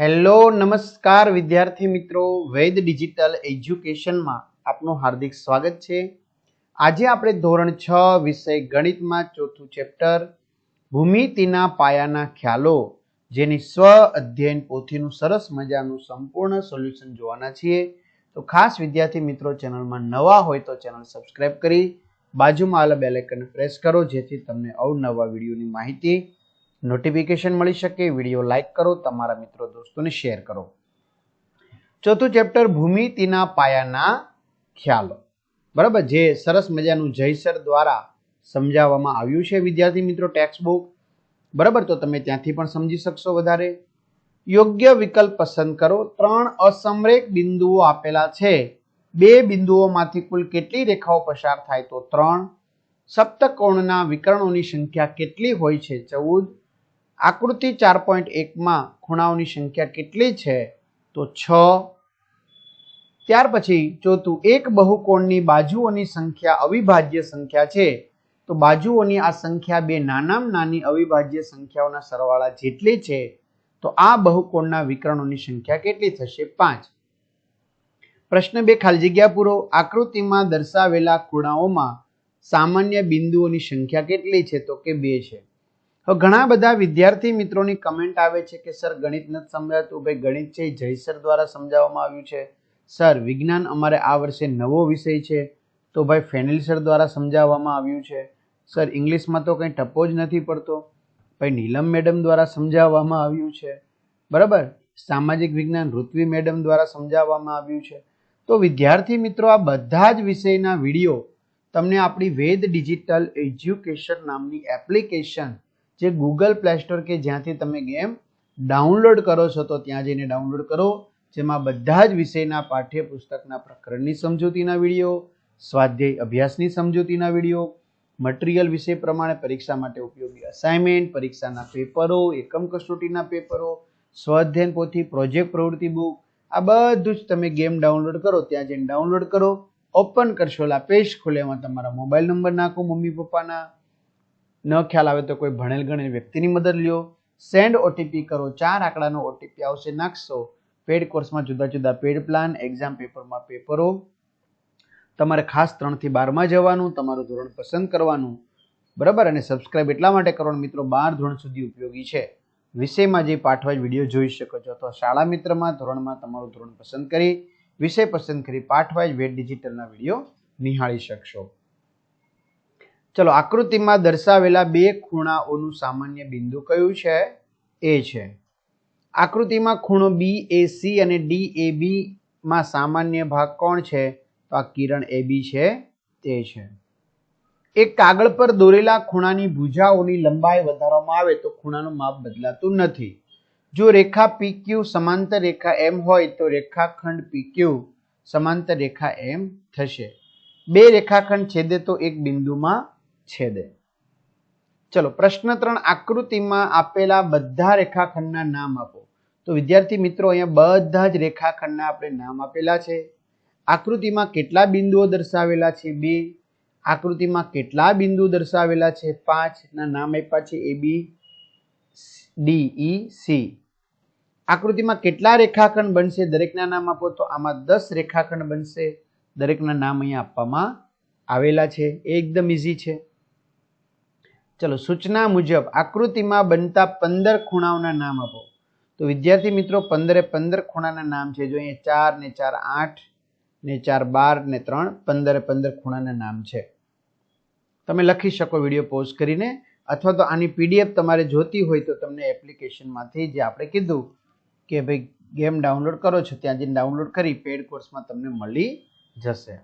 Hello, નમસ્કાર વિદ્યાર્થી મિત્રો. વૈદ ડિજિટલ એજ્યુકેશનમાં આપનું હાર્દિક સ્વાગત છે. આજે આપણે ધોરણ છ વિષય ગણિતમાં ચોથું ચેપ્ટર ભૂમિતિના પાયાના ખ્યાલો, જેની સ્વ અધ્યયન પોથીનું સરસ મજાનું સંપૂર્ણ સોલ્યુશન જોવાના છીએ. તો ખાસ વિદ્યાર્થી મિત્રો, ચેનલમાં નવા હોય તો ચેનલ સબસ્ક્રાઇબ કરી, બાજુમાં આવેલા બેલ પ્રેસ કરો, જેથી તમને અવનવા વિડીયોની માહિતી નોટિફિકેશન મળી શકે, વીડિયો લાઇક કરો, તમારા મિત્રો દોસ્તોને શેર કરો. ચોથું ચેપ્ટર ભૂમિતિના પાયાના ખ્યાલો. બરાબર? જે સરસ મજાનું જયસર દ્વારા સમજાવવામાં આવ્યું છે, વિદ્યાર્થી મિત્રો ટેક્સ્ટ બુક બરાબર? તો તમે ત્યાંથી પણ સમજી શકશો વધારે. યોગ્ય વિકલ્પ પસંદ કરો. ત્રણ અસમરેખ બિંદુઓ આપેલા છે. બે બિંદુઓમાંથી કુલ કેટલી રેખાઓ પસાર થાય? તો ત્રણ. સપ્તકોણના વિકર્ણોની સંખ્યા કેટલી હોય છે? ચૌદ. આકૃતિ ચાર પોઈન્ટ એકમાં ખૂણાઓની સંખ્યા કેટલી છે? તો છ. ત્યાર પછી ચોથું, એક બહુકોણની બાજુઓની સંખ્યા અવિભાજ્ય સંખ્યા છે. તો બાજુઓની આ સંખ્યા બે નાનામાં નાની અવિભાજ્ય સંખ્યાઓના સરવાળા જેટલી છે, તો આ બહુકોણના વિકર્ણોની સંખ્યા કેટલી થશે? પાંચ. પ્રશ્ન બે, ખાલી જગ્યા પૂરો. આકૃતિમાં દર્શાવેલા ખૂણાઓમાં સામાન્ય બિંદુઓની સંખ્યા કેટલી છે? તો કે બે છે. હવે ઘણા બધા વિદ્યાર્થી મિત્રોની કમેન્ટ આવે છે કે, સર, ગણિત નથી સમજાતું. ભાઈ, ગણિત છે જયસર દ્વારા સમજાવવામાં આવ્યું છે. સર, વિજ્ઞાન અમારે આ વર્ષે નવો વિષય છે. તો ભાઈ, ફેનિલ સર દ્વારા સમજાવવામાં આવ્યું છે. સર, ઇંગ્લિશમાં તો કંઈ ટપો જ નથી પડતો. ભાઈ, નીલમ મેડમ દ્વારા સમજાવવામાં આવ્યું છે. બરાબર? સામાજિક વિજ્ઞાન ઋત્વી મેડમ દ્વારા સમજાવવામાં આવ્યું છે. તો વિદ્યાર્થી મિત્રો, આ બધા જ વિષયના વીડિયો તમને આપણી વેદ ડિજિટલ એજ્યુકેશન નામની એપ્લિકેશન જે ગૂગલ પ્લે સ્ટોર કે જ્યાંથી તમે ગેમ ડાઉનલોડ કરો છો, તો ત્યાં જઈને ડાઉનલોડ કરો. જેમાં બધા જ વિષયના પાઠ્યપુસ્તકના પ્રકરણની સમજૂતીના વીડિયો, સ્વાધ્યાય અભ્યાસની સમજૂતીના વીડિયો મટીરિયલ વિષય પ્રમાણે પરીક્ષા માટે ઉપયોગી અસાઇનમેન્ટ પરીક્ષાના પેપરો, એકમ કસોટીના પેપરો સ્વાધ્યાયન પોથી પ્રોજેક્ટ પ્રવૃત્તિ બુક આ બધું જ તમે ગેમ ડાઉનલોડ કરો, ત્યાં જઈને ડાઉનલોડ કરો. ઓપન કરશો લા પેજ ખોલે, એમાં તમારા મોબાઈલ નંબર નાખો મમ્મી પપ્પાના. ન ખ્યાલ આવે તો કોઈ ભણેલ ગણેલ વ્યક્તિની મદદ લ્યો. સેન્ડ ઓટીપી કરો. ચાર આંકડાનો ઓટીપી આવશે. નાખશો. પેડ કોર્સમાં જુદા જુદા પેડ પ્લાન, એક્ઝામ પેપરમાં પેપરો. તમારે ખાસ ત્રણથી બારમાં જવાનું, તમારું ધોરણ પસંદ કરવાનું. બરાબર? અને સબસ્ક્રાઇબ એટલા માટે કરવાનું મિત્રો, બાર ધોરણ સુધી ઉપયોગી છે. વિષયમાં જે પાઠવાજ વીડિયો જોઈ શકો છો. અથવા શાળા મિત્રમાં ધોરણમાં તમારું ધોરણ પસંદ કરી, વિષય પસંદ કરી પાઠવાજ વેટ ડિજિટલના વીડિયો નિહાળી શકશો. ચલો, આકૃતિમાં દર્શાવેલા બે ખૂણાઓનું સામાન્ય બિંદુ કયું છે? એ છે. આકૃતિમાં ખૂણો બી એ સી અને ડી એ બી માં સામાન્ય ભાગ કોણ છે? તો આ કિરણ એ બી છે, તે છે. એક કાગળ પર દોરેલા ખૂણાની ભુજાઓની લંબાઈ વધારવામાં આવે તો ખૂણાનું માપ બદલાતું નથી. જો રેખા પીક્યુ સમાંતર રેખા એમ હોય તો રેખાખંડ પીક્યુ સમાંતર રેખા એમ થશે. બે રેખાખંડ છેદે તો એક બિંદુમાં છેદે. ચલો, પ્રશ્ન ત્રણ આકૃતિમાં આપેલા બધા રેખાખંડના નામ આપો. તો વિદ્યાર્થી મિત્રો, અહીંયા બધા જ રેખાખંડના આપણે નામ આપેલા છે. આકૃતિમાં કેટલા બિંદુઓ દર્શાવેલા છે? બે. આકૃતિમાં કેટલા બિંદુ દર્શાવેલા છે? પાંચ. ના નામ આપ્યા છે એ, બી, ડી, ઈ, સી. આકૃતિમાં કેટલા રેખાખંડ બનશે? દરેકના નામ આપો તો આમાં દસ રેખાખંડ બનશે. દરેકના નામ અહીંયા આપવામાં આવેલા છે. એ એકદમ ઇઝી છે. ચલો, સૂચના મુજબ આકૃતિમાં બનતા પંદર ખૂણાઓના નામ આપો. તો વિદ્યાર્થી મિત્રો, પંદરે પંદર ખૂણાના નામ છે. જો અહીંયા ચાર ને ચાર આઠ ને ચાર બાર ને ત્રણ, પંદરે પંદર ખૂણાના નામ છે. તમે લખી શકો વીડિયો પોઝ કરીને, અથવા તો આની પીડીએફ તમારે જોતી હોય તો તમને એપ્લિકેશનમાંથી જે આપણે કીધું કે ભાઈ ગેમ ડાઉનલોડ કરો છો, ત્યાં જઈને ડાઉનલોડ કરી, પેડ કોર્સમાં તમને મળી જશે.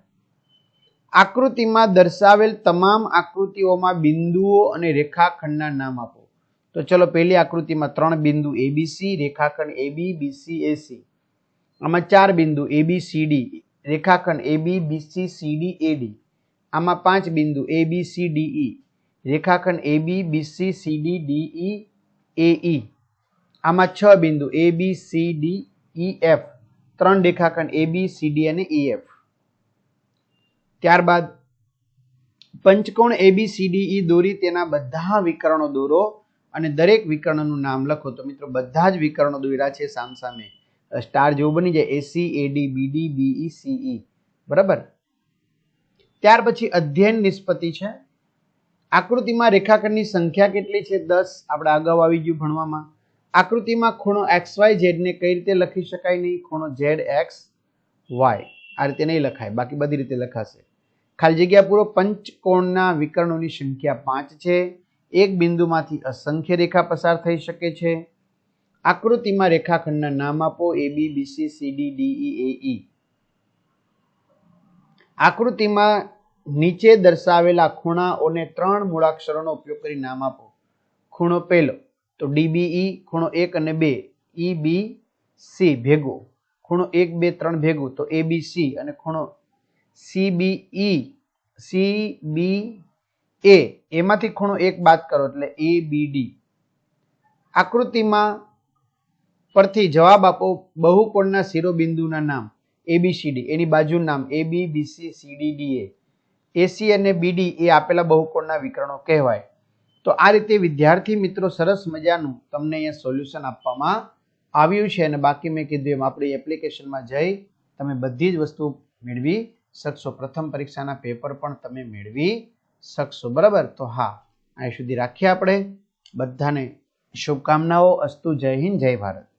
આકૃતિમાં દર્શાવેલ તમામ આકૃતિઓમાં બિંદુઓ અને રેખાખંડના નામ આપો. તો ચલો પહેલી આકૃતિમાં ત્રણ બિંદુ એબીસી રેખાખંડ એબી બીસી એસી આમાં ચાર બિંદુ એબી સીડી રેખાખંડ એબી બીસી સીડી એડી આમાં પાંચ બિંદુ એ બી સી ડી ઈ રેખાખંડ એ બી બીસી સીડી ડીઈ એઈ આમાં છ બિંદુ A B C D E F ત્રણ રેખાખંડ એ બી સી ડી અને ઈ એફ ત્યારબાદ પંચકોણ એબીસીડીઈ ઈ દોરી તેના બધા વિકર્ણો દોરો અને દરેક વિકર્ણનું નામ લખો. તો મિત્રો, બધા જ વિકર્ણો દોર્યા છે સામસામે. સ્ટાર જેવું બની જાય. એસી એડી બીડી બીઈ સીઈ બરાબર? ત્યાર પછી અધ્યયન નિષ્પત્તિ છે. આકૃતિમાં રેખાખંડની સંખ્યા કેટલી છે? દસ. આપણે અગાઉ આવી ગયું ભણવામાં. આકૃતિમાં ખૂણો એક્સ વાય ઝેડને કઈ રીતે લખી શકાય નહીં? ખૂણો ઝેડ એક્સ વાય આ રીતે નહીં લખાય. બાકી બધી રીતે લખાશે. ખાલી જગ્યા પૂરો પંચકોણના વિકર્ણોની સંખ્યા પાંચ છે. એક બિંદુમાંથી અસંખ્ય રેખા પસાર થઈ શકે છે. આકૃતિમાં રેખાખંડના નામ આપો. એ બી બીસી સીડી ડીઈ એઈ આકૃતિમાં નીચે દર્શાવેલા ખૂણાઓને ત્રણ મૂળાક્ષરોનો ઉપયોગ કરી નામ આપો. ખૂણો પહેલો, તો ડીબીઈ ખૂણો એક અને બે. ઈ બી સી ભેગો. ખૂણો એક, બે, ત્રણ ભેગો, તો એ બી સી અને ખૂણો સી બી સી બી એ એમાંથી ખૂણો એક બાદ કરો એટલે એ બી ડી આકૃતિમાં પરથી જવાબ આપો બહુકોણના શિરોબિંદુના નામ એબીસીડી એની બાજુનું નામ એ બી બીસી સીડી ડી એ એસી અને બીડી એ આપેલા બહુકોણના વિકરણો કહેવાય. તો આ રીતે વિદ્યાર્થી મિત્રો સરસ મજાનું તમને અહીંયા સોલ્યુશન આપવામાં આવ્યું છે અને બાકી મેં કીધું એમ આપણી એપ્લિકેશનમાં જઈ તમે બધી જ વસ્તુ મેળવી શકશો. પ્રથમ પરીક્ષાના પેપર પણ તમે મેળવી શકશો. બરાબર? તો હા, અહીં સુધી રાખીએ આપણે. બધાને શુભકામનાઓ. અસ્તુ. જય હિન્દ, જય ભારત.